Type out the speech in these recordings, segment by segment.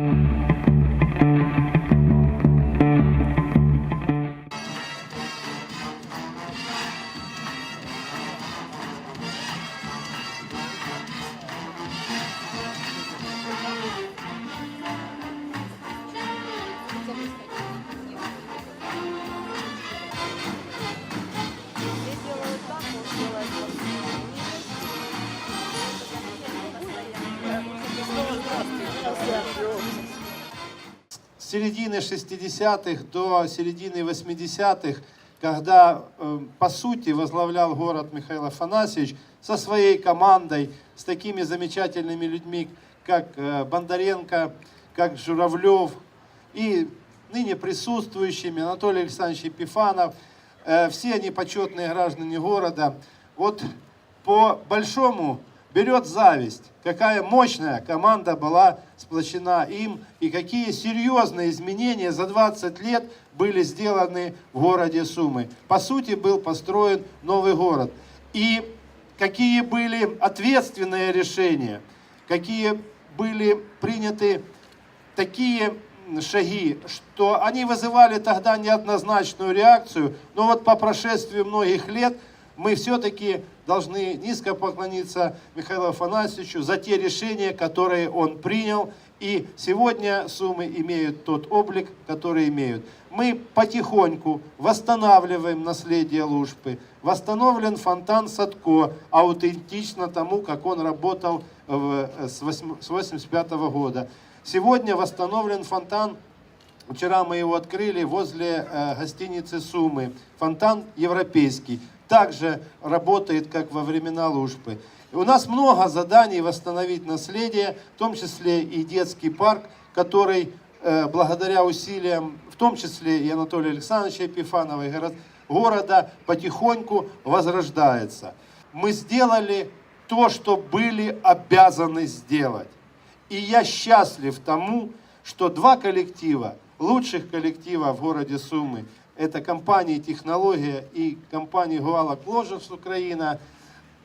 Mm-hmm. Середины 60-х до середины 80-х, когда, э, по сути, возглавлял город Михаил Афанасьевич со своей командой, с такими замечательными людьми, как э, Бондаренко, как Журавлев и ныне присутствующими Анатолий Александрович Епифанов, э, все они почетные граждане города. Вот по большому берет зависть, какая мощная команда была сплочена им и какие серьезные изменения за 20 лет были сделаны в городе Сумы. По сути, был построен новый город. И какие были ответственные решения, какие были приняты такие шаги, что они вызывали тогда неоднозначную реакцию, но вот по прошествии многих лет мы все-таки должны низко поклониться Михаилу Афанасьевичу за те решения, которые он принял. И сегодня Сумы имеют тот облик, который имеют. Мы потихоньку восстанавливаем наследие Лужпы. Восстановлен фонтан Садко, аутентично тому, как он работал в- с 1985 года. Сегодня восстановлен фонтан Вчера мы его открыли возле э, гостиницы Сумы. Фонтан европейский. Также работает, как во времена Лужпы. И у нас много заданий восстановить наследие, в том числе и детский парк, который э, благодаря усилиям, в том числе и Анатолия Александровича Епифанова, и город- города, потихоньку возрождается. Мы сделали то, что были обязаны сделать. И я счастлив тому, что два коллектива, лучших коллектива в городе Сумы, это компания «Технология» и компания «Гуала Кложевс Украина»,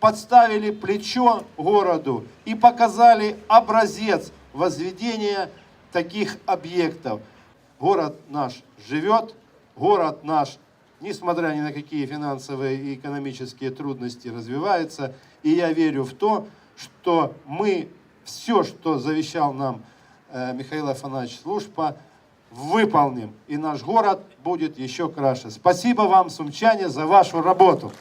подставили плечо городу и показали образец возведения таких объектов. Город наш живет, город наш, несмотря ни на какие финансовые и экономические трудности, развивается. И я верю в то, что мы все, что завещал нам э, Михаил Афанасьевич Служба, выполним. И наш город будет еще краше. Спасибо вам, сумчане, за вашу работу.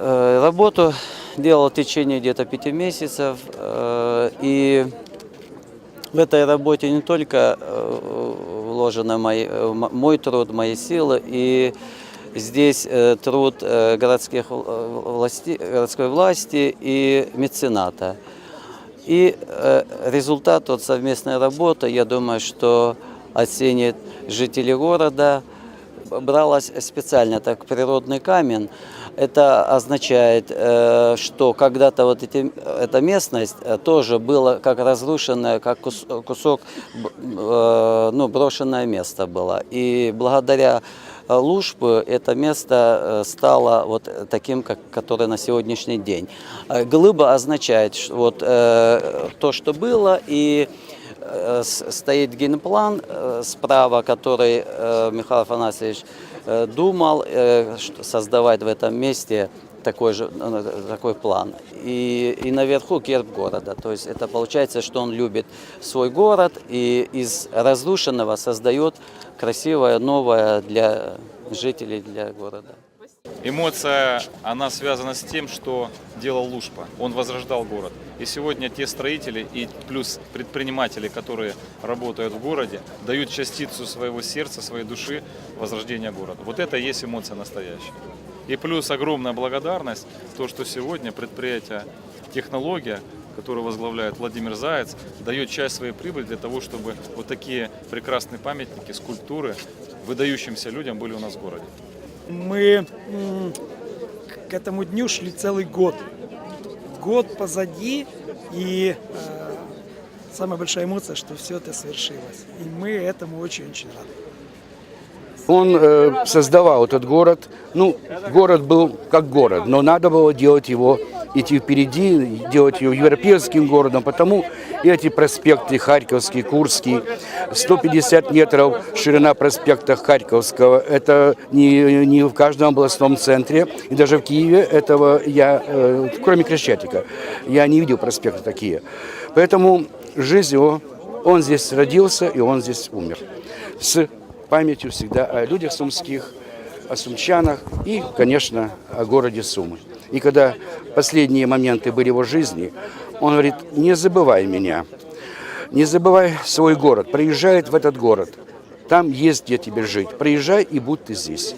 Работу делал в течение где-то пяти месяцев. э, И в этой работе не только э, вложено мои- э, м- мой труд, мои силы, и здесь э, труд э, городских э, власти, городской власти и мецената. И э, результат от совместной работы, я думаю, что оценит жители города. Бралась специально так природный камень. Это означает, э, что когда-то вот эти, эта местность э, тоже была как разрушенная, как кус- кусок, э, ну, брошенное место было. И благодаря Лужбы это место стало вот таким, как, которое на сегодняшний день. Глыба означает вот, то, что было, и стоит генплан э, справа, который э, Михаил Афанасьевич э, думал э, создавать в этом месте такой же э, такой план. И, и наверху герб города. То есть это получается, что он любит свой город и из разрушенного создает красивое, новое для жителей, для города. Эмоция, она связана с тем, что делал Лушпа. Он возрождал город. И сегодня те строители и плюс предприниматели, которые работают в городе, дают частицу своего сердца, своей души возрождения города. Вот это и есть эмоция настоящая. И плюс огромная благодарность, то, что сегодня предприятие технология, которую возглавляет Владимир Заяц, дает часть своей прибыли для того, чтобы вот такие прекрасные памятники, скульптуры выдающимся людям были у нас в городе. Мы к этому дню шли целый год. Год позади, и э, самая большая эмоция, что все это свершилось. И мы этому очень-очень рады. Он э, создавал этот город. Ну, город был как город, но надо было делать его, идти впереди, делать его европейским городом, потому эти проспекты Харьковский, Курский, 150 метров ширина проспекта Харьковского, это не, не в каждом областном центре, и даже в Киеве этого я, э, кроме Крещатика, я не видел проспекта такие. Поэтому жизнь его, он здесь родился и он здесь умер. С памятью всегда о людях сумских, о сумчанах и, конечно, о городе Сумы. И когда последние моменты были его жизни, он говорит, не забывай меня, не забывай свой город, приезжай в этот город, там есть где тебе жить, приезжай и будь ты здесь.